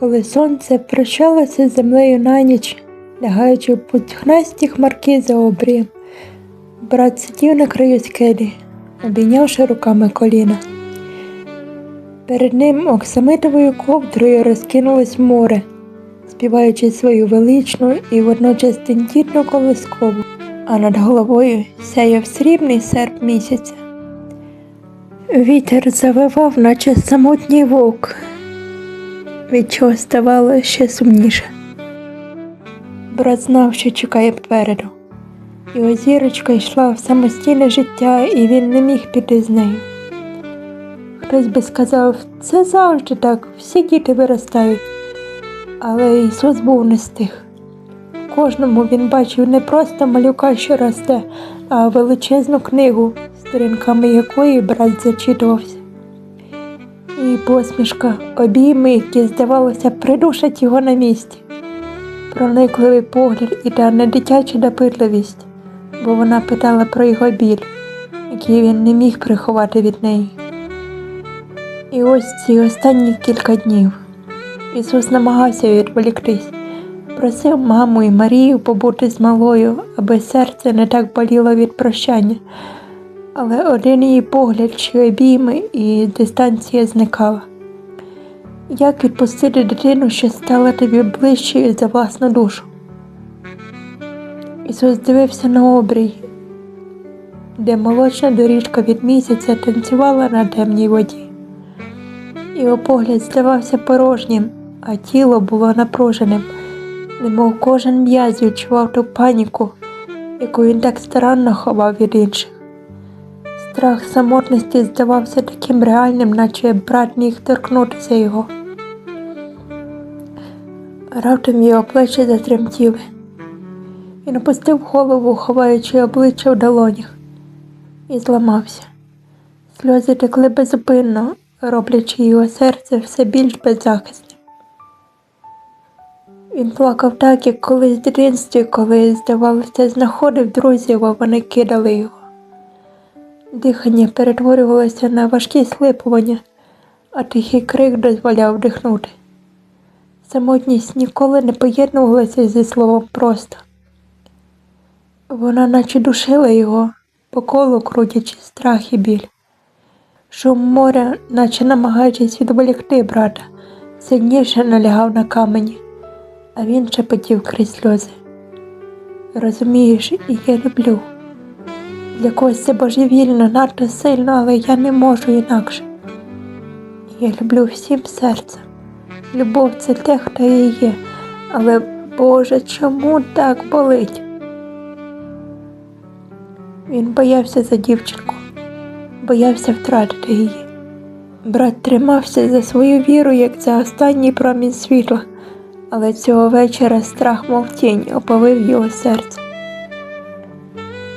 Коли сонце прощалося з землею на ніч, лягаючи в путхнасті хмарки за обрієм, брат сидів на краю скелі, обійнявши руками коліна. Перед ним оксамитовою ковдрою розкинулось море, співаючи свою величну і водночас тендітну колискову, а над головою сяяв срібний серп місяця. Вітер завивав, наче самотній вовк, від чого ставало ще сумніше. Брат знав, що чекає попереду. Його зірочка йшла в самостійне життя, і він не міг піти з нею. Хтось би сказав, це завжди так, всі діти виростають. Але Ісус був не з тих. Кожному він бачив не просто малюка, що росте, а величезну книгу, сторінками якої брат зачитувався. І посмішка, обійми, які, здавалося, придушать його на місці. Проникливий погляд і та недитяча допитливість, бо вона питала про його біль, який він не міг приховати від неї. І ось ці останні кілька днів Ісус намагався відволіктись, просив маму і Марію побути з малою, аби серце не так боліло від прощання. Але один її погляд чи обійми і дистанція зникала. Як відпустити дитину, що стала тобі ближчою за власну душу? Ісус дивився на обрій, де молочна доріжка від місяця танцювала на темній воді. Його погляд здавався порожнім, а тіло було напруженим, немов кожен м'яз відчував ту паніку, яку він так старанно ховав від інших. Страх самотності здавався таким реальним, наче брат міг торкнутися його. Раптом його плечі затремтіли. Він опустив голову, ховаючи обличчя в долонях, і зламався. Сльози текли беззупинно, роблячи його серце все більш беззахисним. Він плакав так, як колись в дитинстві, коли, здавалося, знаходив друзів, а вони кидали його. Дихання перетворювалося на важкі слипування, а тихий крик дозволяв вдихнути. Самотність ніколи не поєднувалася зі словом просто. Вона наче душила його, по колу крутячи страх і біль. Шум моря, наче намагаючись відволікти брата, сильніше налягав на камені, а він шепотів крізь сльози. Розумієш, я люблю. Для когось це божевільно, надто сильно, але я не можу інакше. Я люблю всім серцем. Любов це те, хто я є, але Боже, чому так болить? Він боявся за дівчинку, боявся втратити її. Брат тримався за свою віру, як за останній промінь світла, але цього вечора страх, мов тінь, оповив його серце.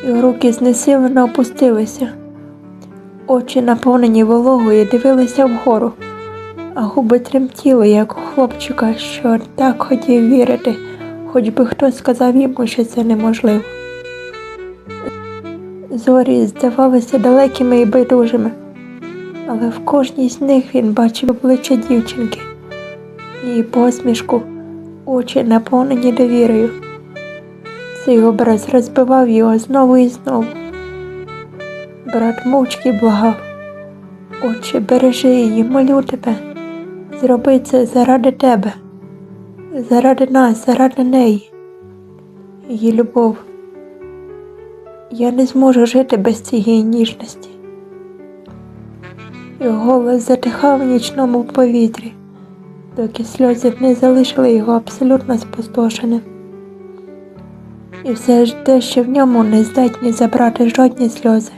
Його руки знесилено опустилися, очі, наповнені вологою, дивилися вгору, а губи тремтіли, як у хлопчика, що так хотів вірити, хоч би хто сказав йому, що це неможливо. Зорі здавалися далекими і байдужими, але в кожній з них він бачив обличчя дівчинки, її посмішку, очі наповнені довірою. Цей образ розбивав його знову і знову. Брат мовчки благав. Отче, бережи її, молю тебе, зроби це заради тебе, заради нас, заради неї, її любов. Я не зможу жити без цієї ніжності. Його голос затихав в нічному повітрі, доки сльози не залишили його абсолютно спустошеним. І все ж те, що в ньому не здатні забрати жодні сльози,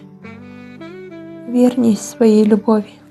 вірність своїй любові.